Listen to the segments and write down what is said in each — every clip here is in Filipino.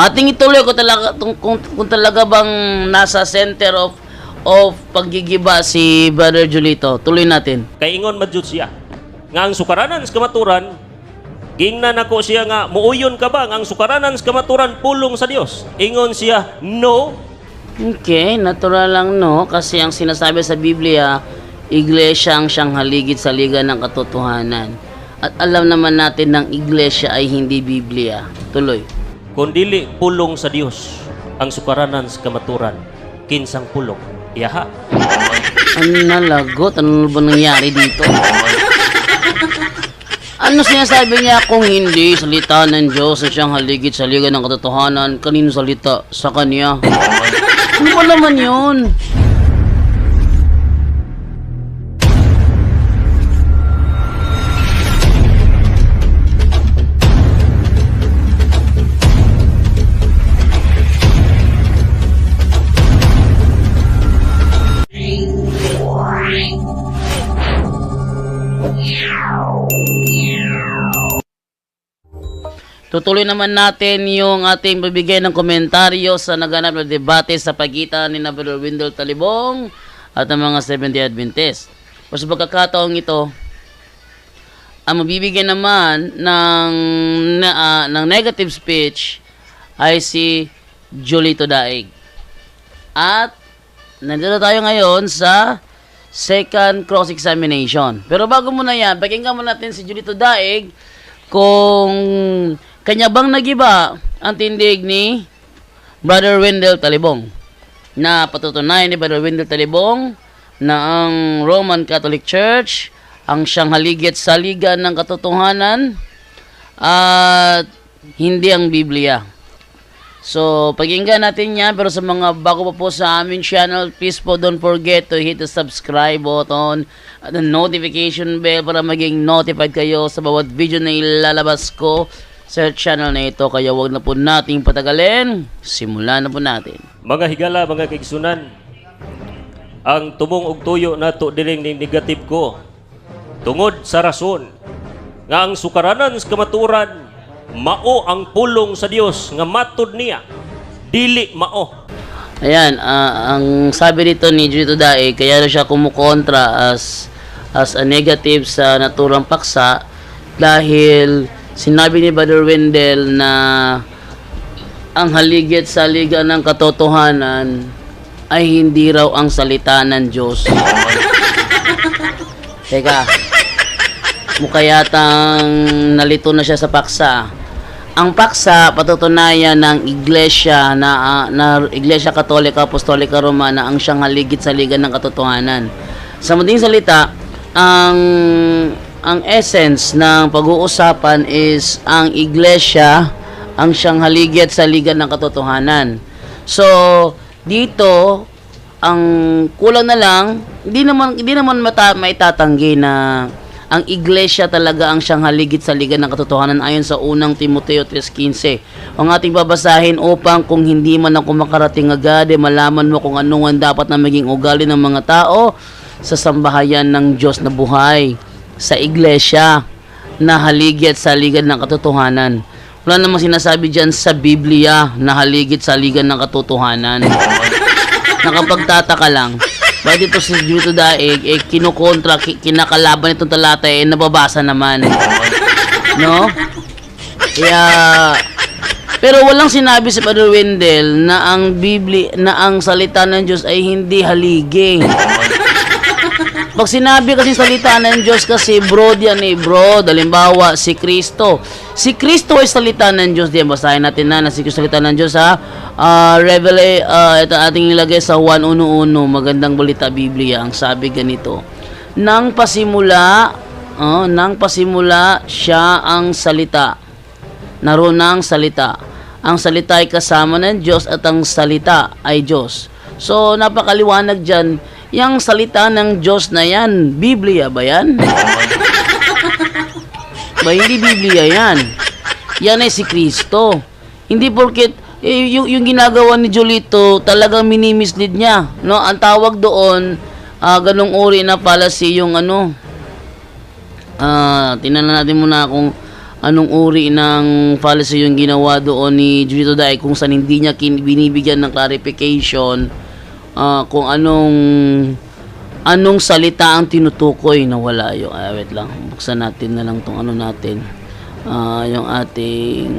Ating ituloy kung talaga, kung, kung, talaga bang nasa center of of paggigiba si Brother Julito. Tuloy natin. Kay ingon madyud siya. Nga ang sukaranan sa kamaturan, gingnan ako siya nga, muuyon ka ba? Nga ang sukaranan sa kamaturan, pulong sa Dios. Ingon siya, no. Okay, natural lang no kasi ang sinasabi sa Biblia, iglesia ang siyang haligid sa liga ng katotohanan. At alam naman natin ng iglesia ay hindi Biblia. Tuloy. Kung dili pulong sa Dios, ang sukaranan sa kamaturan, kinsang pulong. Yaha. Ano nalagot? Ano ba nangyari dito? Ano sinasabi niya kung hindi salita ng Diyos at siyang haligid sa liga ng katotohanan? Kanino salita? Sa Kanya. Ano ba naman yun? Tutuloy naman natin yung ating bibigay ng komentaryo sa naganap na debate sa pagitan ni Brother Wendell Talibong at ang mga 70 Adventist. O sa pagkakataong ito, ang mabibigyan naman ng, na, ah, ng negative speech ay si Julito Daig. At nandito tayo ngayon sa second cross-examination. Pero bago muna yan, pakinggan muna natin si Julito Daig kung kanya bang nagiba ang tindig ni Brother Wendell Talibong na patutunayan ni Brother Wendell Talibong na ang Roman Catholic Church ang siyang haligit sa liga ng katotohanan at hindi ang Biblia. So, pakinggan natin yan. Pero sa mga bago pa po sa aming channel, please po don't forget to hit the subscribe button at the notification bell para maging notified kayo sa bawat video na ilalabas ko sa channel na ito. Kaya wag na po nating patagalin. Simulan na po natin. Mga higala, mga kaigsunan, ang tumong og tuyo nato diring ning negative ko. Tungod sa rason nga ang sukaranan sa kamaturan mao ang pulong sa Dios nga matud niya dili mao. Ayan, ah, ang sabi dito ni Jito Dae, kaya na siya kumukontra as as a negative sa naturang paksa dahil sinabi ni Brother Wendell na ang haligit sa liga ng katotohanan ay hindi raw ang salita ng Diyos. Teka, mukha yatang nalito na siya sa paksa. Ang paksa patutunayan ng iglesia na, ah, na Iglesia Katolika Apostolika Romana ang siyang haligid sa liga ng katotohanan. Sa madaling salita, ang ang essence ng pag-uusapan is ang iglesia ang siyang haligid sa liga ng katotohanan. So, dito ang kulang na lang, hindi naman hindi naman mata, maitatanggi na ang iglesia talaga ang siyang haligid sa liga ng katotohanan ayon sa unang Timoteo 3.15. Ang ating babasahin upang kung hindi man ako makarating agad, eh, malaman mo kung ano ang dapat na maging ugali ng mga tao sa sambahayan ng Diyos na buhay sa iglesia na haligid sa liga ng katotohanan. Wala namang sinasabi dyan sa Biblia na haligid sa liga ng katotohanan. Nakapagtataka lang. Bakit ito si Juto Daig, eh, kinukontra, ki- kinakalaban itong talata, eh, nababasa naman. No? Kaya, pero walang sinabi si Brother Wendell na ang Biblia, na ang salita ng Diyos ay hindi haligi. Pag sinabi kasi salita ng Diyos kasi bro yan eh bro, halimbawa si Kristo. Si Kristo ay salita ng Diyos. Diyan basahin natin na na si Kristo salita ng Diyos ha. Uh, Revela, ah, ito ating nilagay sa 1.1.1, magandang balita Biblia. Ang sabi ganito, Nang pasimula, oh, nang pasimula siya ang salita. Naroon na ang salita. Ang salita ay kasama ng Diyos at ang salita ay Diyos. So, napakaliwanag dyan. Yang salita ng Diyos na yan, Biblia ba yan? ba hindi Biblia yan? Yan ay si Kristo. Hindi porket eh, yung, yung ginagawa ni Jolito talagang minimislead niya. No? Ang tawag doon, ah, ganong uri na pala si yung ano, ah, tingnan natin muna kung anong uri ng fallacy yung ginawa doon ni Julito Daig kung saan hindi niya kin- binibigyan ng clarification ah, kung anong anong salita ang tinutukoy na wala yung ah, wait lang. Buksan natin na lang tong ano natin. Ah, yung ating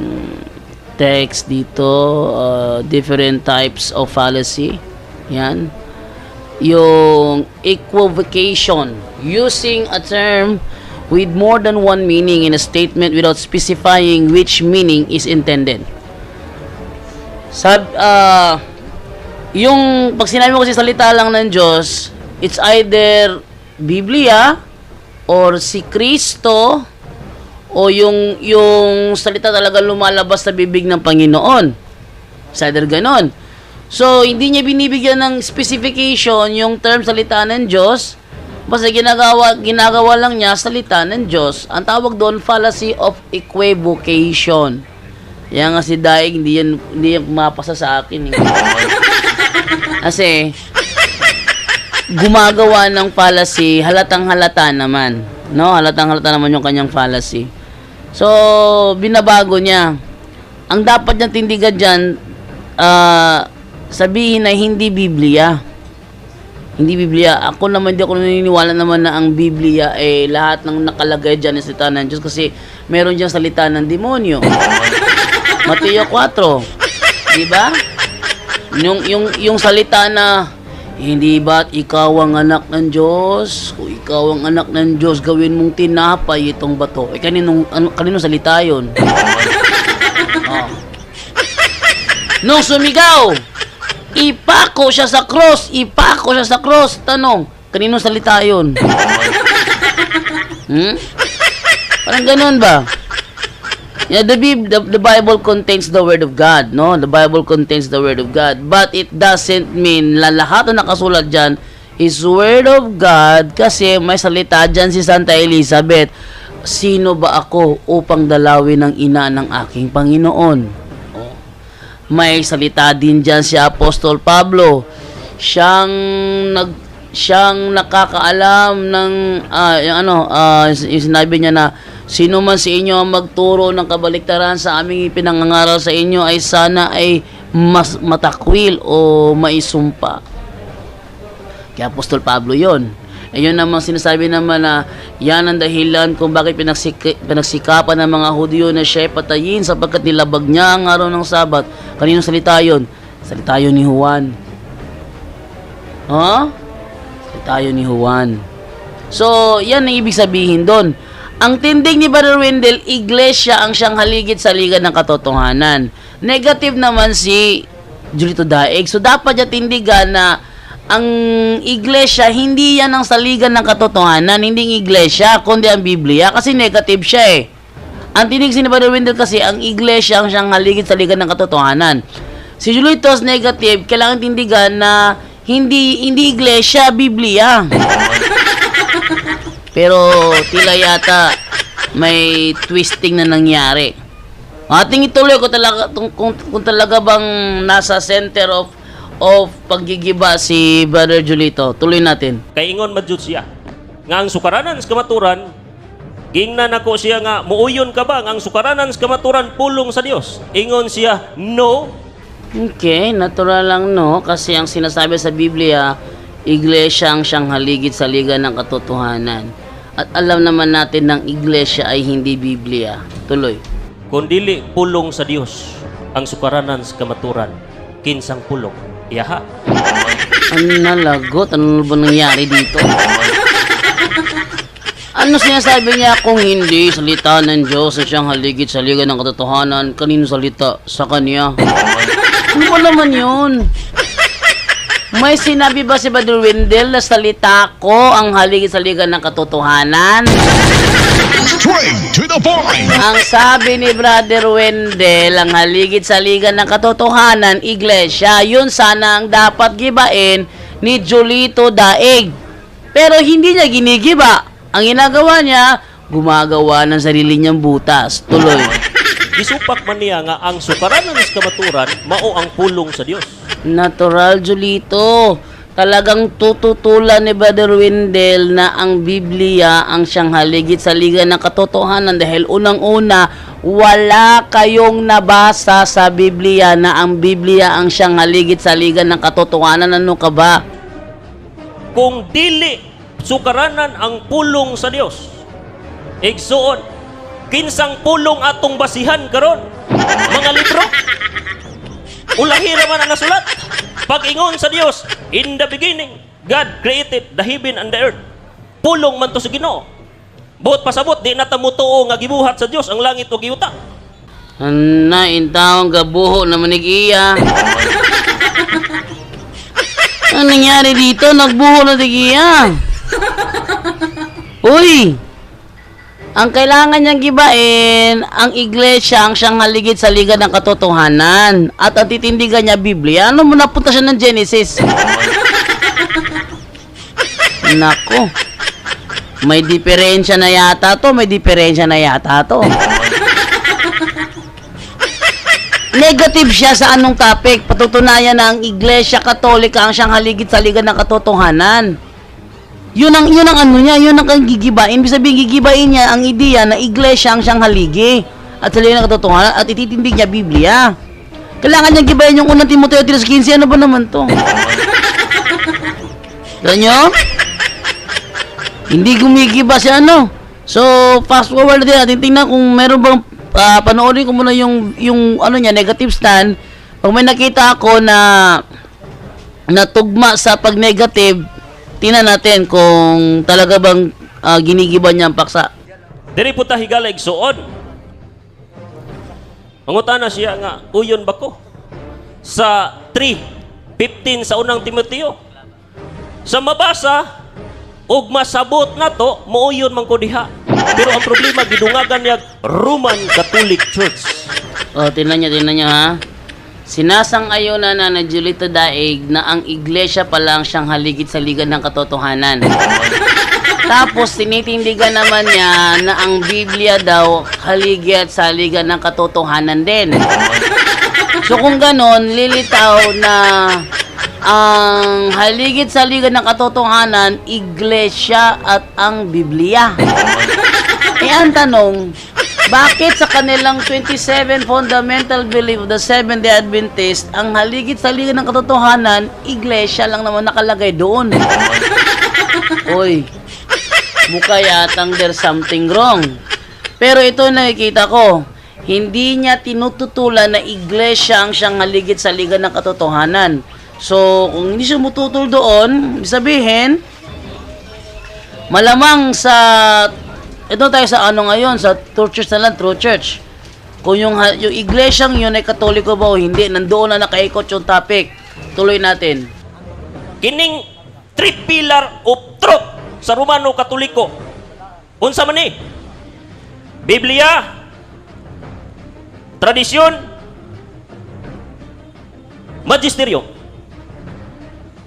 text dito. Ah, different types of fallacy. Yan. Yung equivocation. Using a term with more than one meaning in a statement without specifying which meaning is intended. Sab ah yung pag sinabi mo kasi salita lang ng Diyos, it's either Biblia or si Kristo o yung yung salita talaga lumalabas sa bibig ng Panginoon. It's either ganon. So, hindi niya binibigyan ng specification yung term salita ng Diyos. Basta ginagawa, ginagawa lang niya salita ng Diyos. Ang tawag doon, fallacy of equivocation. Yan nga si Daig, hindi yan, hindi yan mapasa sa akin. Kasi, gumagawa ng fallacy, halatang halata naman. No? Halatang halata naman yung kanyang fallacy. So, binabago niya. Ang dapat niyang tindigan dyan, ah, sabihin na hindi Biblia. Hindi Biblia. Ako naman, hindi ako naniniwala naman na ang Biblia eh lahat ng nakalagay dyan ay salita ng Diyos kasi meron dyan salita ng demonyo. Mateo 4. Di ba? Yung, yung, yung salita na hindi ba't ikaw ang anak ng Diyos? Kung ikaw ang anak ng Diyos, gawin mong tinapay itong bato. Eh, kaninong, ano, kaninong salita yun? oh. Nung sumigaw, ipako siya sa cross, ipako siya sa cross. Tanong, kaninong salita yun? hmm? Parang ganun ba? Yeah, the, the, the Bible contains the Word of God, no? The Bible contains the Word of God. But it doesn't mean na lahat na nakasulat dyan is Word of God kasi may salita dyan si Santa Elizabeth. Sino ba ako upang dalawin ng ina ng aking Panginoon? May salita din dyan si Apostol Pablo. Siyang nag siyang nakakaalam ng ah, yung ano ah, yung sinabi niya na sino man sa inyo ang magturo ng kabaliktaran sa aming pinangangaral sa inyo ay sana ay mas matakwil o maisumpa. Kaya Apostol Pablo yon. Ayun naman sinasabi naman na yan ang dahilan kung bakit pinagsik- pinagsikapan ng mga Hudyo na siya ay patayin sapagkat nilabag niya ang araw ng Sabat. Kaninong salita yun? Salita yun ni Juan. Ha? Salita yun ni Juan. So, yan ang ibig sabihin doon. Ang tindig ni Brother Wendell, iglesia ang siyang haligit sa liga ng katotohanan. Negative naman si Julito Daig. So, dapat niya tindigan na ang iglesia, hindi yan ang saligan ng katotohanan, hindi ang iglesia, kundi ang Biblia, kasi negative siya eh. Ang tinig si Brother Wendell kasi, ang iglesia ang siyang haligit sa liga ng katotohanan. Si Julitos negative, kailangan tindigan na hindi hindi iglesia, Biblia. Pero tila yata may twisting na nangyari. Ating ituloy ko talaga kung, kung, kung talaga bang nasa center of of paggigiba si Brother Julito. Tuloy natin. Kay ingon madyud siya. Nga ang sukaranan sa kamaturan, gingnan ako siya nga, muuyon ka ba nga ang sukaranan sa kamaturan pulong sa Dios? Ingon siya, no. Okay, natural lang no kasi ang sinasabi sa Biblia, iglesia ang siyang haligid sa liga ng katotohanan. At alam naman natin ng iglesia ay hindi Biblia. Tuloy. Kung dili pulong sa Dios ang sukaranan sa kamaturan, kinsang pulong. Iyaha. Ano nalagot? Ano ba nangyari dito? Ano sinasabi niya kung hindi salita ng Diyos at siyang haligid sa liga ng katotohanan? Kanino salita? Sa Kanya. Ano ba naman yun? May sinabi ba si Brother Wendell na salita ko ang haligid sa liga ng katotohanan? Straight to the point. Ang sabi ni Brother Wendell, ang haligid sa liga ng katotohanan, iglesia, yun sana ang dapat gibain ni Julito Daig. Pero hindi niya ginigiba. Ang ginagawa niya, gumagawa ng sarili niyang butas. Tuloy. Gisupak man niya nga ang sukaranan sa kamaturan mao ang pulong sa Dios. Natural, Julito. talagang tututulan ni Brother Wendell na ang Biblia ang siyang haligit sa liga ng katotohanan dahil unang-una, wala kayong nabasa sa Biblia na ang Biblia ang siyang haligit sa liga ng katotohanan. Ano ka ba? Kung dili sukaranan ang pulong sa Dios. Igsuon, kinsang pulong atong basihan karon? Mga libro? Ulahi raman ang nasulat. Pag-ingon sa Dios, in the beginning, God created the heaven and the earth. Pulong man to sa Ginoo. Buot pasabot, di na tamutuo nga gibuhat sa Dios ang langit o giuta. Ana, intawang gabuho na manigiya. Ano nangyari dito? Nagbuho na tigiya. Uy! Ang kailangan niyang gibain, ang iglesia ang siyang haligid sa liga ng katotohanan. At ang titindigan niya, Biblia. Ano mo napunta siya ng Genesis? Nako. May diferensya na yata to. May diferensya na yata to. Negative siya sa anong topic. Patutunayan na ang Iglesia Katolika ang siyang haligid sa liga ng katotohanan. Yun ang, yun ang ano niya, yun ang gigibain. Ibig sabihin, gigibain niya ang ideya na Iglesia ang siyang haligi at sa liga ng katotohanan at ititindig niya Biblia. Kailangan niyang gibayin yung unang Timoteo 3.15. Ano ba naman to? Ganyo? Hindi gumigiba si ano. So, fast forward din natin. Tingnan kung meron bang ah, panoorin ko muna yung yung ano niya negative stand. Pag may nakita ako na natugma sa pag negative, tingnan natin kung talaga bang ah, ginigiba niya ang paksa. Diri po ta higala igsuon. Mangutana siya nga, uyon ba ko? Sa 3.15 sa unang Timoteo. Sa mabasa, ug masabot na to, muuyon man ko diha. Pero ang problema, gidungagan niya Roman Catholic Church. Oh, tingnan niya, tingnan niya ha. Sinasang-ayunan na na Julito Daig na ang iglesia pa lang siyang haligid sa liga ng katotohanan. Tapos tinitindigan naman niya na ang Biblia daw haligid sa liga ng katotohanan din. So kung ganon, lilitaw na ang haligid sa liga ng katotohanan, iglesia at ang Biblia. Eh ang tanong, bakit sa kanilang 27 fundamental belief of the Seventh-day Adventist, ang haligid sa liga ng katotohanan, iglesia lang naman nakalagay doon? Uy, mukha yatang there's something wrong. Pero ito nakikita ko, hindi niya tinututulan na iglesia ang siyang haligid sa liga ng katotohanan. So, kung hindi siya mututol doon, sabihin, malamang sa ito tayo sa ano ngayon sa True Church na lang True Church kung yung, yung iglesyang yun ay katoliko ba o hindi nandoon na nakaikot yung topic tuloy natin Kining three pillar of truth sa Romano Katoliko. Unsa man ni? Biblia, tradisyon, magisteryo.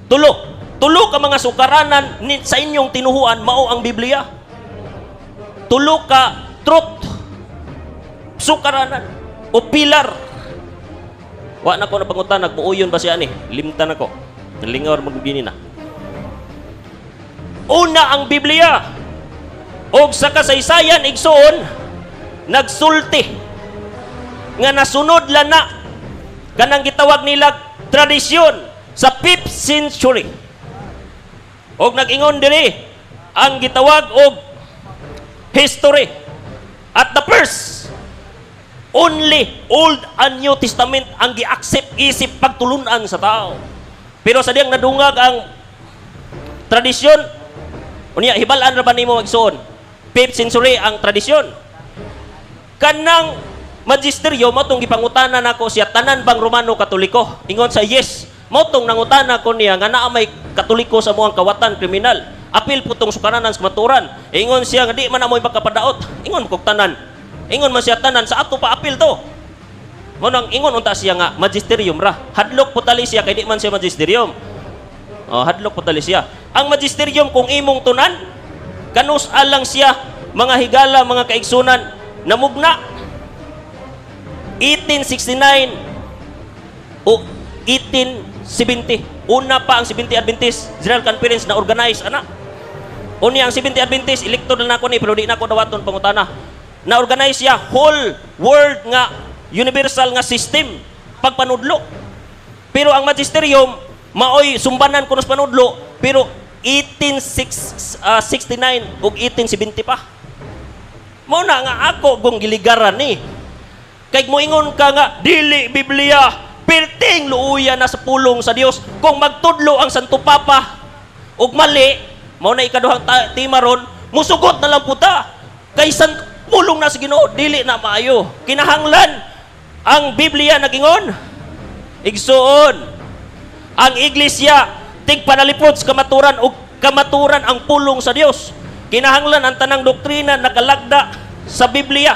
Tulo. Tulo ka mga sukaranan sa inyong tinuhuan mao ang Biblia. Tulo ka truth, sukaranan o pilar. Wa na ko na pangutan nagmuuyon ba siya ni? Limtan ako. Nalingaw magugini na. Una ang Biblia. Og sa kasaysayan igsoon nagsulti nga nasunod la na kanang gitawag nila tradisyon sa 5th century. Og nag-ingon diri ang gitawag og history at the first only Old and New Testament ang gi-accept isip pagtulunan sa tao. Pero sa diyang nadungag ang tradisyon, unya hibalan ra ba nimo magsuon? 5th century ang tradisyon. Kanang magisteryo mo tong gipangutana nako siya tanan bang Romano Katoliko? Ingon sa yes. Mo tong nangutana ko niya nga naa may Katoliko sa muang kawatan kriminal. Apil po tong sukaranan sa maturan. Ingon siya nga di man amoy makapadaot. Ingon ko tanan. Ingon man siya tanan sa ato pa apil to. Mo ingon unta siya nga magisterium ra. Hadlok po tali siya kay di man siya magisterium. Oh, hadlok po tali siya. Ang magisterium kung imong tunan, kanus alang siya mga higala, mga kaigsunan namugna 1869 o 18 70. Una pa ang 70 Adventist General Conference na organize, ana. Unya ang 70 Adventist, elected na ako ni, pero di na ako dawaton pangutana. Na-organize siya whole world nga universal nga system pagpanudlo. Pero ang magisterium, maoy sumbanan kuno sa panudlo, pero 1869 ug 1870 pa. Mao na nga ako gong giligaran ni. Kay moingon ka nga dili Biblia, perting luuya na sa pulong sa Dios kung magtudlo ang Santo Papa ug mali, mao na ikaduhang ta- timaron, musugot na lang puta. Kay san pulong na sa Ginoo dili na maayo. Kinahanglan ang Biblia nagingon igsuon ang iglesia tigpanalipod sa kamaturan ug kamaturan ang pulong sa Dios. Kinahanglan ang tanang doktrina nakalagda sa Biblia.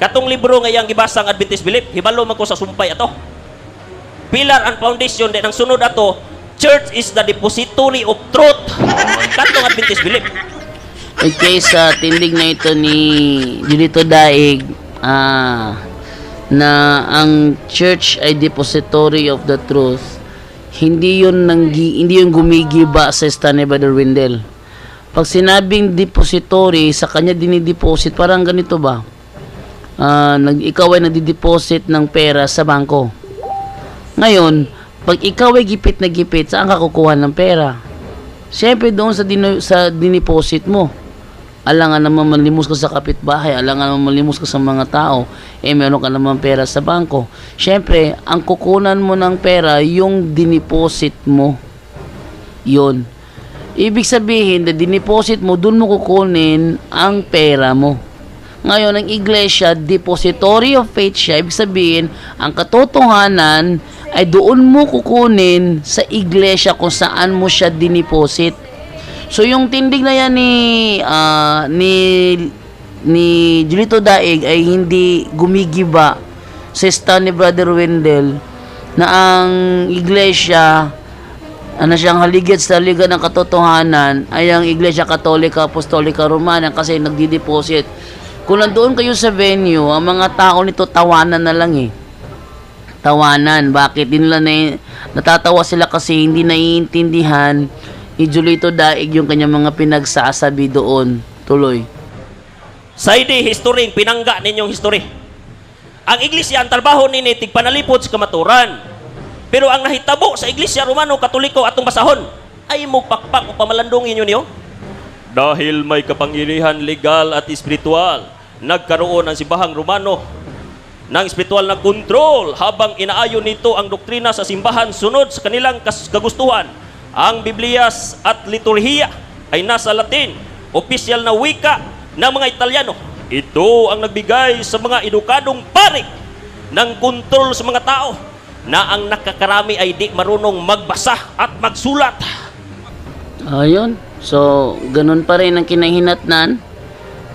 Katong libro nga iyang gibasa ang Adventist Belief, hibalo man ko sa sumpay ato. Pillar and foundation din ang sunod ato, church is the depository of truth. Katong Adventist Belief. Okay, sa tindig na ito ni Julito Daig, ah, na ang church ay depository of the truth, hindi yun, nanggi, hindi yun gumigiba sa Stanley Brother Windel. Pag sinabing depository, sa kanya dinideposit, parang ganito ba? Ah, nag, ikaw ay nadideposit ng pera sa bangko. Ngayon, pag ikaw ay gipit na gipit, saan ka kukuha ng pera? Siyempre doon sa, dino, sa diniposit mo. Alangan naman malimos ka sa kapitbahay, alangan naman malimos ka sa mga tao, eh meron ka naman pera sa bangko. Siyempre, ang kukunan mo ng pera, yung diniposit mo. Yun. Ibig sabihin, na diniposit mo, dun mo kukunin ang pera mo. Ngayon, ang iglesia, depository of faith siya. Ibig sabihin, ang katotohanan ay doon mo kukunin sa iglesia kung saan mo siya diniposit. So, yung tindig na yan ni, ah, ni, ni Julito Daig ay hindi gumigiba sa stand ni Brother Wendell na ang iglesia ano siyang haligid sa liga ng katotohanan ay ang Iglesia Katolika Apostolika Romana kasi nagdi-deposit. Kung nandoon kayo sa venue, ang mga tao nito tawanan na lang eh. Tawanan. Bakit? Din nila na, natatawa sila kasi hindi naiintindihan ni Julito Daig yung kanyang mga pinagsasabi doon. Tuloy. Sa hindi history, pinangga ninyong history. Ang iglesia, ang trabaho nini, tigpanalipod sa kamaturan. Pero ang nahitabo sa iglesia Romano, Katoliko atong basahon, ay mo pakpak o pamalandongin yun niyo. Dahil may kapangyarihan legal at espiritual, nagkaroon ang simbahang Romano ng espiritual na kontrol habang inaayon nito ang doktrina sa simbahan sunod sa kanilang kagustuhan. Ang Biblias at liturhiya ay nasa Latin, opisyal na wika ng mga Italiano. Ito ang nagbigay sa mga edukadong pari ng kontrol sa mga tao na ang nakakarami ay di marunong magbasa at magsulat. Ayun. So, ganun pa rin ang kinahinatnan.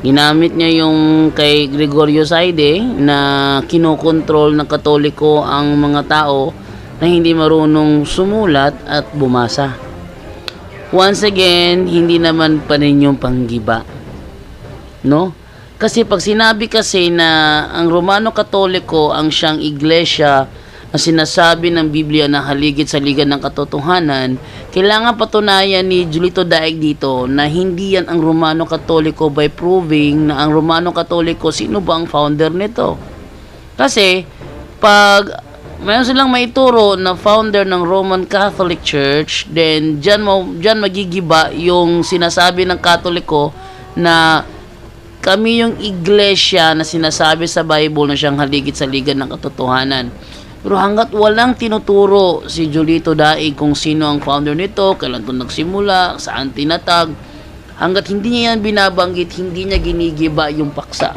Ginamit niya yung kay Gregorio Saide na kinokontrol ng katoliko ang mga tao na hindi marunong sumulat at bumasa. Once again, hindi naman pa rin yung panggiba. No? Kasi pag sinabi kasi na ang Romano Katoliko ang siyang iglesia na sinasabi ng Biblia na haligid sa ligan ng katotohanan, kailangan patunayan ni Julito Daig dito na hindi yan ang Romano Katoliko by proving na ang Romano Katoliko, sino ba ang founder nito? Kasi, pag mayroon silang maituro na founder ng Roman Catholic Church, then dyan, mo, dyan magigiba yung sinasabi ng Katoliko na kami yung iglesia na sinasabi sa Bible na siyang haligid sa ligan ng katotohanan. Pero hanggat walang tinuturo si Julito Daig kung sino ang founder nito, kailan ito nagsimula, saan tinatag, hanggat hindi niya yan binabanggit, hindi niya ginigiba yung paksa.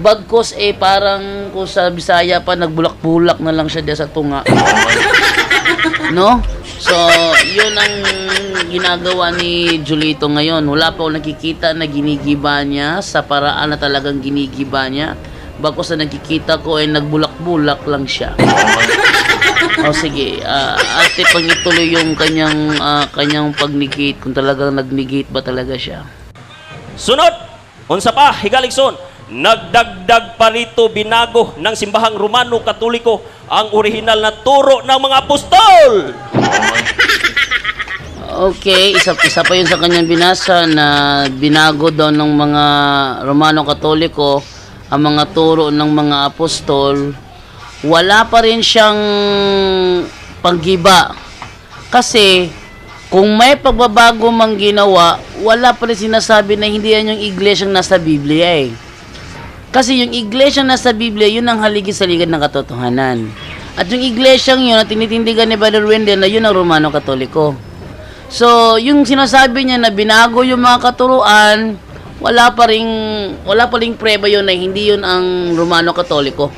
Bagkos eh parang kung sa Bisaya pa nagbulak-bulak na lang siya diya sa tunga. no? So, yun ang ginagawa ni Julito ngayon. Wala pa ako nakikita na ginigiba niya sa paraan na talagang ginigiba niya. Bagkos na nakikita ko ay nagbulak-bulak lang siya. o sige, ah, ate pang ituloy yung kanyang ah, kanyang pag-negate kung talagang nag-negate ba talaga siya. Sunod, unsa pa, higaligson, Nagdagdag pa rito binago ng simbahang Romano Katoliko ang orihinal na turo ng mga apostol. Okay, isa, isa pa yun sa kanyang binasa na binago daw ng mga Romano Katoliko ang mga turo ng mga apostol. Wala pa rin siyang paggiba. Kasi kung may pagbabago mang ginawa, wala pa rin sinasabi na hindi yan yung iglesyang nasa Biblia eh. Kasi yung iglesia na sa Biblia, yun ang haligi sa ligad ng katotohanan. At yung iglesyang yun, na tinitindigan ni Brother Wendell, na yun ang Romano Katoliko. So, yung sinasabi niya na binago yung mga katuruan, wala pa ring, wala pa ring preba yun na hindi yun ang Romano Katoliko.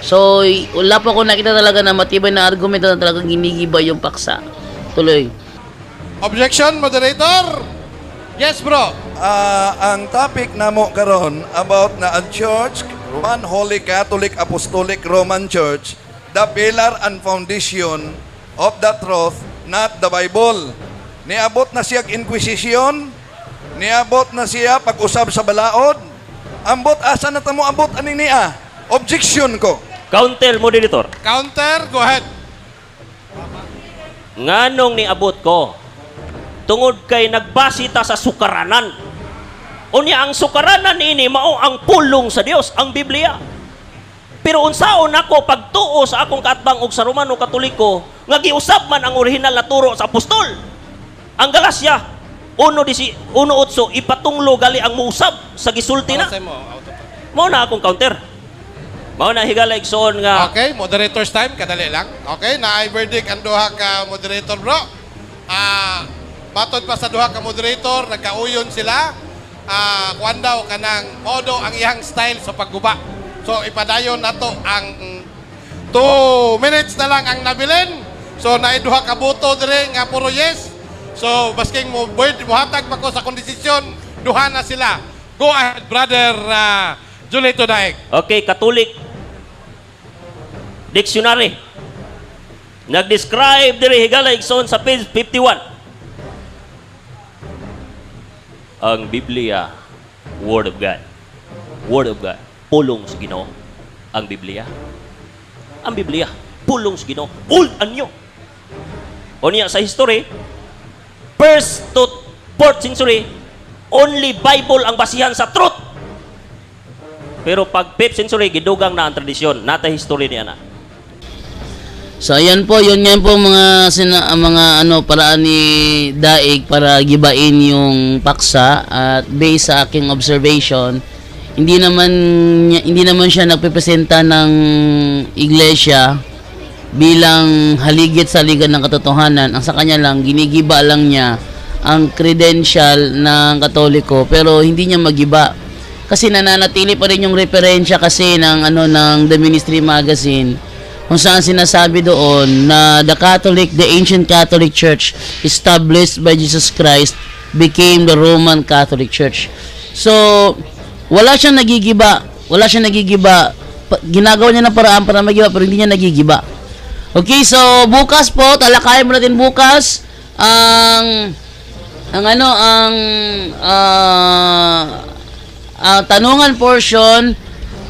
So, wala pa ko nakita talaga na matibay na argumento na talagang ginigiba yung paksa. Tuloy. Objection, moderator? Yes, bro. Ah, ang topic namo karon about na ang church, Roman Holy Catholic Apostolic Roman Church, the pillar and foundation of the truth, not the Bible. Niabot na siya inquisition, niabot na siya pag-usab sa balaod, ambot asa na tamo ambot ani niya. Objection ko. Counter moderator. Counter, go ahead. Nganong niabot ko? Tungod kay nagbasita sa sukaranan. Unya ang sukaranan ini mao ang pulong sa Dios, ang Biblia. Pero unsaon ako pagtuo sa akong katbang og sa Romano Katoliko nga giusab man ang orihinal na turo sa apostol. Ang Galasya 1:18 1:8 ipatunglo gali ang muusab sa gisulti na. Mo, na akong counter. Mao na higala igsoon nga Okay, moderator's time, kadali lang. Okay, na verdict ang duha ka moderator, bro. Ah, matod pa sa duha ka moderator, nagkauyon sila. Ah, kuan daw kanang modo ang iyang style sa pagguba. So ipadayon nato ang 2 minutes na lang ang nabilin. So naiduha ka boto dire nga puro yes. So basking mo word muhatag pa ko sa kondisisyon, duha na sila. Go ahead, brother uh, Julito Daig. Okay, Catholic Dictionary. Nag-describe diri higala igsoon sa page 51. Ang Biblia, Word of God. Word of God. Pulong sa Ginoo. Ang Biblia. Ang Biblia, pulong sa Ginoo. Old anyo. O niya sa history, first to fourth century, only Bible ang basihan sa truth. Pero pag 5th century, gidugang na ang tradisyon. Nata history niya na. So ayan po, yun yan po mga sina, ang mga ano paraan ni Daig para gibain yung paksa at based sa aking observation, hindi naman hindi naman siya nagpepresenta ng iglesia bilang haligit sa ligan ng katotohanan. Ang sa kanya lang ginigiba lang niya ang credential ng Katoliko pero hindi niya magiba kasi nananatili pa rin yung referensya kasi ng ano ng The Ministry Magazine kung saan sinasabi doon na the Catholic, the ancient Catholic Church established by Jesus Christ became the Roman Catholic Church. So, wala siyang nagigiba. Wala siyang nagigiba. Ginagawa niya ng paraan para magiba pero hindi niya nagigiba. Okay, so bukas po, talakayan mo natin bukas ang ang ano ang ah, ang tanungan portion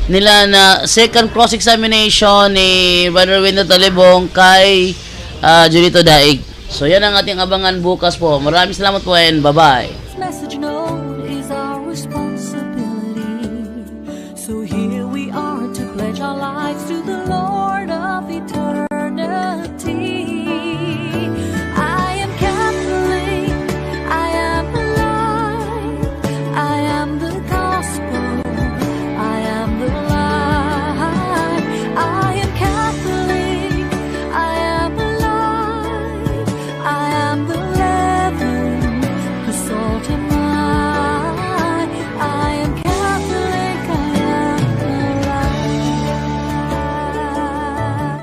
nila na second cross examination ni Brother Wendell Talibong kay ah, Julito Daig. So yan ang ating abangan bukas po. Maraming salamat po and bye-bye.